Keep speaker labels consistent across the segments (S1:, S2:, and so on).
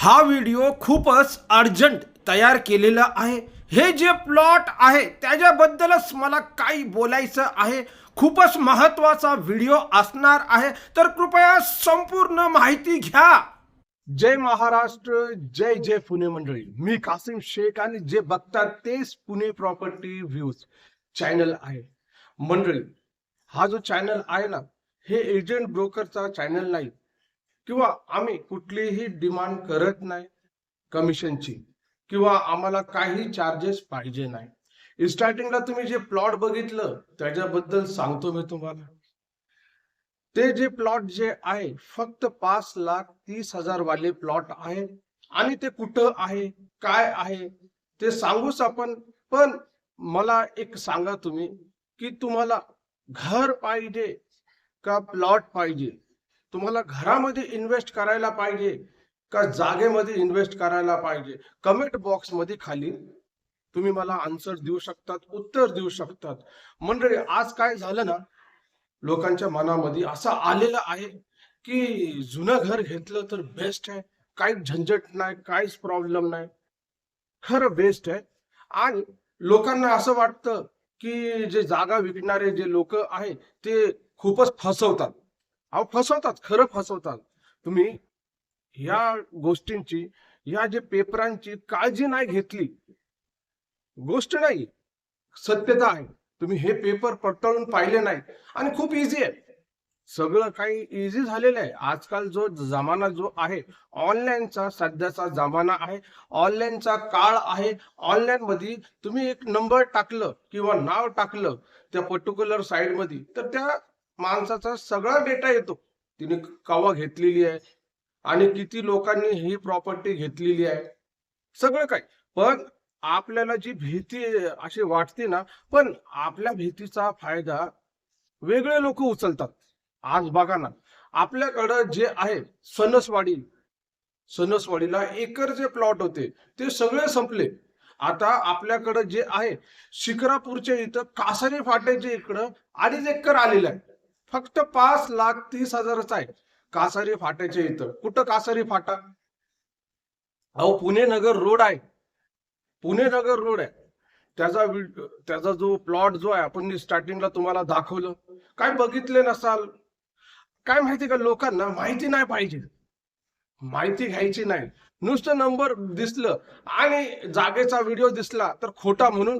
S1: हा व्हिडिओ खूपच अर्जंट तयार केलेला आहे. हे जे प्लॉट आहे त्याच्याबद्दलच मला काही बोलायचं आहे. खूपच महत्त्वाचा व्हिडिओ असणार आहे. तर कृपया संपूर्ण माहिती घ्या.
S2: जय महाराष्ट्र जय जय पुणे मंडळी. मी कासिम शेख आणि जे बघतात तेच पुणे प्रॉपर्टी व्ह्यूज चॅनल आहे. मंडळी हा जो चॅनल आहे ना हे एजंट ब्रोकरचा चॅनल नाही. किंवा आम्ही कुठलीही डिमांड करत नाही कमिशनची किंवा आम्हाला काही चार्जेस पाहिजे नाही. स्टार्टिंगला तुम्ही जे प्लॉट बघितलं त्याच्याबद्दल सांगतो मी तुम्हाला. ते जे प्लॉट जे आहे फक्त पाच लाख तीस हजार वाले प्लॉट आहे. आणि ते कुठं आहे काय आहे ते सांगूच आपण. पण मला एक सांगा तुम्ही की तुम्हाला घर पाहिजे का प्लॉट पाहिजे? तुम्हाला घरामध्ये इन्व्हेस्ट करायला पाहिजे का जागेमध्ये इन्व्हेस्ट करायला पाहिजे? कमेंट बॉक्समध्ये खाली तुम्ही मला आन्सर देऊ शकतात उत्तर देऊ शकतात. मंडळी आज काय झालं ना लोकांच्या मनामध्ये असं आलेलं आहे की जुनं घर घेतलं तर बेस्ट आहे. काहीच झंझट नाही काहीच प्रॉब्लेम नाही. खरं बेस्ट आहे. आणि लोकांना असं वाटतं की जे जागा विकणारे जे लोक आहे ते खूपच फसवतात. अहो फसवतात खरं फसवतात. तुम्ही या गोष्टींची या जे पेपरांची काळजी नाही घेतली. गोष्ट नाही सत्यता आहे. तुम्ही हे पेपर पडताळून पाहिले नाही. आणि खूप इझी आहे. सगळं काही इझी झालेलं आहे. आजकाल जो जमाना जो आहे ऑनलाईनचा सध्याचा जमाना आहे ऑनलाईनचा काळ आहे. ऑनलाईन मध्ये तुम्ही एक नंबर टाकलं किंवा नाव टाकलं त्या पर्टिक्युलर साईडमध्ये तर त्या माणसाचा सगळा डेटा येतो. तिने कवा घेतलेली आहे आणि किती लोकांनी ही प्रॉपर्टी घेतलेली आहे. सगळं काय पण आपल्याला जी भीती अशी वाटते ना पण आपल्या भीतीचा फायदा वेगळे लोक उचलतात. आज बघा ना आपल्याकडं जे आहे सणसवाडी सणसवाडीला एकर जे प्लॉट होते ते सगळे संपले. आता आपल्याकडं जे आहे शिक्रापूरच्या इथं कासारी फाट्याच्या इकडं अडीच एकर आलेलं आहे. फक्त पाच लाख तीस हजारच आहे कासारी फाट्याच्या इथं. कुठं कासारी फाटा? अहो पुणे नगर रोड आहे. पुणे नगर रोड आहे. त्याचा त्याचा जो प्लॉट जो आहे आपण स्टार्टिंगला तुम्हाला दाखवलं. काय बघितले नसाल? काय माहिती का लोकांना? माहिती नाही पाहिजे. माहिती घ्यायची नाही. नुसतं नंबर दिसलं आणि जागेचा व्हिडिओ दिसला तर खोटा म्हणून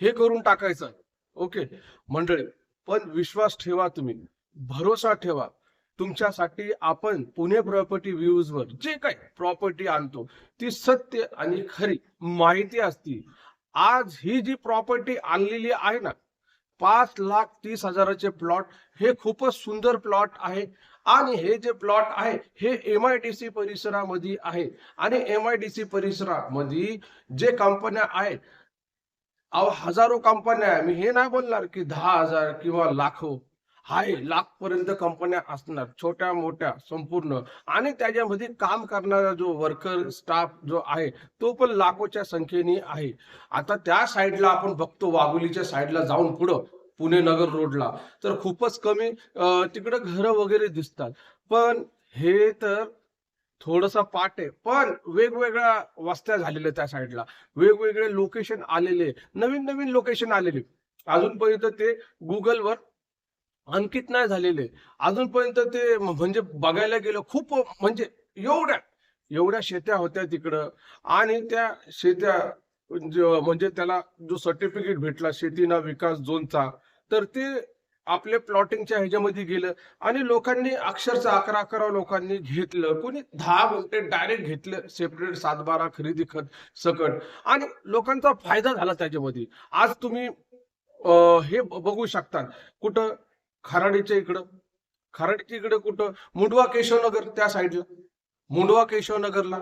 S2: हे करून टाकायचं. ओके. मंडळी पण विश्वास ठेवा तुम्ही. भरोसा ठेवा. तुमच्यासाठी आपण पुणे प्रॉपर्टी व्ह्यूज वर जे काही प्रॉपर्टी आणतो ती सत्य आणि खरी माहिती असती. आज ही जी प्रॉपर्टी आणलेली आहे ना पाच लाख तीस हजाराचे प्लॉट हे खूपच सुंदर प्लॉट आहे. आणि हे जे प्लॉट आहे हे एम आय डी सी परिसरामध्ये आहे. आणि एम आय डी सी परिसरामध्ये जे कंपन्या आहेत अहो हजारो कंपन्या आहे. मी हे नाही बोलणार की दहा हजार किंवा लाखो. हाय लाख पर्यंत कंपन्या असणार छोट्या मोठ्या संपूर्ण. आणि त्याच्यामध्ये काम करणारा जो वर्कर स्टाफ जो आहे तो पण लाखोच्या संख्येने आहे. आता त्या साईडला आपण बघतो वाघोलीच्या साईडला जाऊन पुढं पुणे नगर रोडला तर खूपच कमी तिकडं घरं वगैरे दिसतात. पण हे तर थोडासा पाठ आहे. पण वेगवेगळ्या वस्त्या झालेल्या त्या साईडला वेगवेगळे लोकेशन आलेले नवीन नवीन लोकेशन आलेले अजूनपर्यंत ते गुगलवर अंकित नाही झालेले अजूनपर्यंत ते म्हणजे बघायला गेलं खूप म्हणजे एवढ्या एवढ्या शेत्या होत्या तिकडं. आणि त्या शेत्या म्हणजे त्याला जो सर्टिफिकेट भेटला शेतीना विकास झोनचा तर ते आपले प्लॉटिंगच्या ह्याच्यामध्ये गेलं आणि लोकांनी अक्षरशः अकरा अकरा लोकांनी घेतलं. कोणी दहा बोलते डायरेक्ट घेतलं. सेपरेट सातबारा खरेदी खत सकट. आणि लोकांचा फायदा झाला त्याच्यामध्ये. आज तुम्ही हे बघू शकता. कुठं? खराडीच्या इकडं. खराडीच्या इकडं कुठं? मुंडवा केशवनगर त्या साईडला मुंडवा केशवनगरला.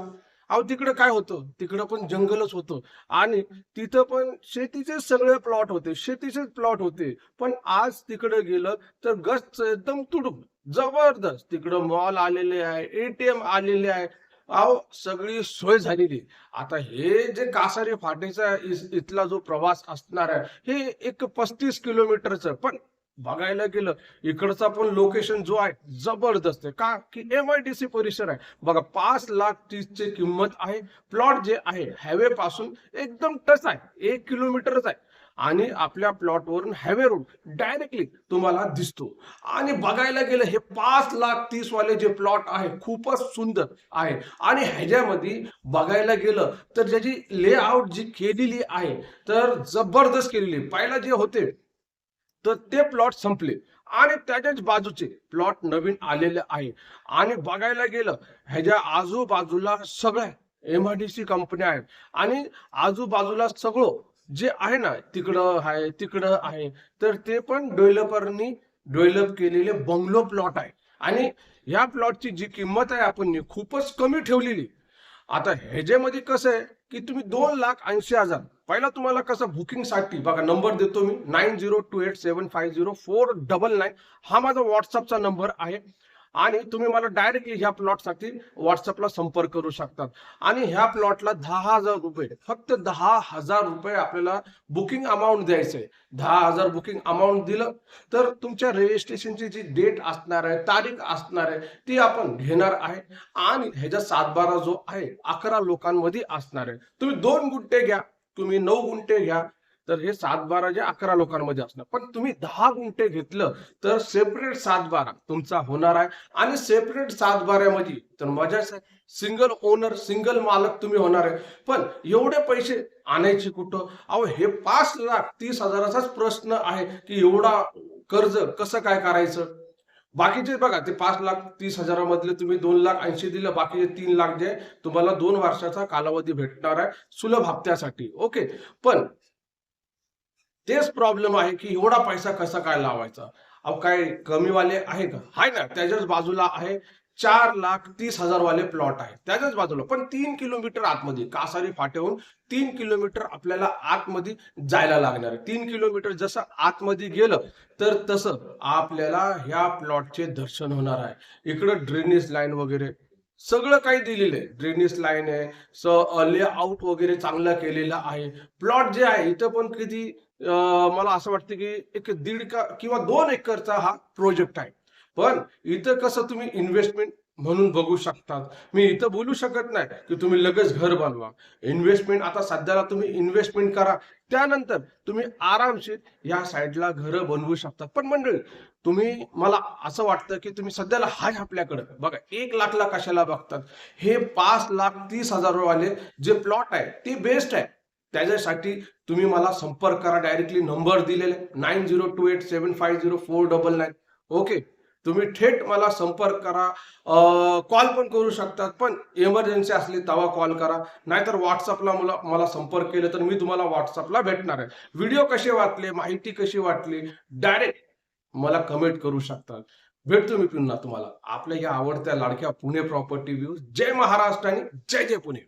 S2: अहो तिकडं काय होतं? तिकडं पण जंगलच होतं. आणि तिथं पण शेतीचे सगळे प्लॉट होते. शेतीचेच प्लॉट होते. पण आज तिकडं गेलं तर गस्त एकदम तुडूप जबरदस्त तिकडं मॉल आलेले आहे एटीएम आलेले आहे. अहो सगळी सोय झालेली. आहे. आता हे जे कासारी फाटेचा इथला जो प्रवास असणार आहे हे एक पस्तीस किलोमीटरचं. पण बघायला गेलं इकडचा पण लोकेशन जो आहे जबरदस्त आहे. का? की एम आय डी सी परिसर आहे. बघा पाच लाख तीसची किंमत आहे. प्लॉट जे आहे हायवे पासून एकदम टच आहे. एक किलोमीटरच आहे. आणि आपल्या प्लॉटवरून हायवे रोड डायरेक्टली तुम्हाला दिसतो. आणि बघायला गेलं हे पाच लाख तीस वाले जे प्लॉट आहे खूपच सुंदर आहे. आणि ह्याच्यामध्ये बघायला गेलं तर ज्याची लेआउट जी केलेली आहे तर जबरदस्त केलेली पहिला जे होते तर ते प्लॉट संपले. आणि त्याच्याच बाजूचे प्लॉट नवीन आलेले आहे. आणि बघायला गेलं ह्याच्या आजूबाजूला सगळ्या एम आय डी सी कंपन्या आहेत आणि आजूबाजूला सगळं जे आहे ना तिकडं आहे तिकडं आहे तर ते पण डेव्हलपरनी डेव्हलप केलेले बंगलो प्लॉट आहे. आणि या प्लॉटची जी किंमत आहे आपण खूपच कमी ठेवलेली. आता ह्याच्यामध्ये कसं आहे की तुम्ही दोन लाख ऐंशी हजार पहिला तुम्हाला कसं बुकिंगसाठी बघा नंबर देतो मी nine zero two eight seven five zero four double nine हा माझा व्हॉट्सअपचा नंबर आहे. आणि तुम्ही मला डायरेक्टली ह्या प्लॉटसाठी व्हॉट्सअपला संपर्क करू शकतात. आणि ह्या प्लॉटला दहा हजार रुपये फक्त दहा हजार रुपये आपल्याला बुकिंग अमाऊंट द्यायचं आहे. दहा हजार बुकिंग अमाऊंट दिलं तर तुमच्या रजिस्ट्रेशनची जी डेट असणार आहे तारीख असणार आहे ती आपण घेणार आहे. आणि ह्याचा सातबारा जो आहे अकरा लोकांमध्ये असणार आहे. तुम्ही दोन गुट्टे घ्या. तुम्ही नऊ गुंठे घ्या तर हे सात बारा जे अकरा लोकांमध्ये असणार. पण तुम्ही दहा गुंठे घेतलं तर सेपरेट सात बारा तुमचा होणार आहे. आणि सेपरेट सात बाऱ्यामध्ये तर मजाच आहे सिंगल ओनर सिंगल मालक तुम्ही होणार आहे. पण एवढे पैसे आणायचे कुठं? अहो हे पाच लाख तीस हजाराचाच प्रश्न आहे की एवढा कर्ज कसं काय करायचं? बाकीचे बघा ते पाच लाख तीस हजारामधले तुम्ही दोन लाख ऐंशी दिलं बाकीचे तीन लाख जे तुम्हाला दोन वर्षाचा कालावधी भेटणार आहे सुलभ हप्त्यासाठी ओके? पण तेच प्रॉब्लेम आहे की एवढा पैसा कसा काय लावायचा? अहो काय कमीवाले आहे का? आहे ना त्याच्याच बाजूला आहे. चार लाख तीस हजार वाले प्लॉट आहे त्याच्याच बाजूला. पण तीन किलोमीटर आतमध्ये कासारी फाट्याहून तीन किलोमीटर आपल्याला आतमध्ये जायला लागणार आहे. तीन किलोमीटर जसं आतमध्ये गेलं तर तसं आपल्याला ह्या प्लॉटचे दर्शन होणार आहे. इकडं ड्रेनेज लाईन वगैरे सगळं काही दिलेलं आहे. ड्रेनेज लाईन आहे स लेआउट वगैरे चांगला केलेला आहे. प्लॉट जे आहे इथं पण किती मला असं वाटतं की एक दीड का किंवा दोन एकरचा हा प्रोजेक्ट आहे. पण इथं कसं तुम्ही इन्व्हेस्टमेंट म्हणून बघू शकतात. मी इथं बोलू शकत नाही की तुम्ही लगेच घर बांधवा इन्व्हेस्टमेंट आता सध्याला तुम्ही इन्व्हेस्टमेंट करा. त्यानंतर तुम्ही आरामशीर या साईडला घरं बनवू शकता. पण मंडळी तुम्ही मला असं वाटतं की तुम्ही सध्याला हाय आपल्याकडे. बघा एक लाखला कशाला बघतात? हे पाच लाख तीस हजार वाले जे प्लॉट आहे ते बेस्ट आहे. त्याच्यासाठी तुम्ही मला संपर्क करा. डायरेक्टली नंबर दिलेले nine zero two eight seven five zero four double nine okay तुम्ही थेट मला संपर्क करा. कॉल पण करू शकतात पण इमर्जन्सी असली तेव्हा कॉल करा. नाहीतर व्हॉट्सअपला मला मला संपर्क केलं तर मी तुम्हाला व्हॉट्सअपला भेटणार आहे. व्हिडिओ कसे वाटले माहिती कशी वाटली डायरेक्ट मला कमेंट करू शकतात. भेटतो मी पुन्हा तुम्हाला. आपल्या या आवडत्या लाडक्या पुणे प्रॉपर्टी व्ह्यूज जय महाराष्ट्र आणि जय जय पुणे.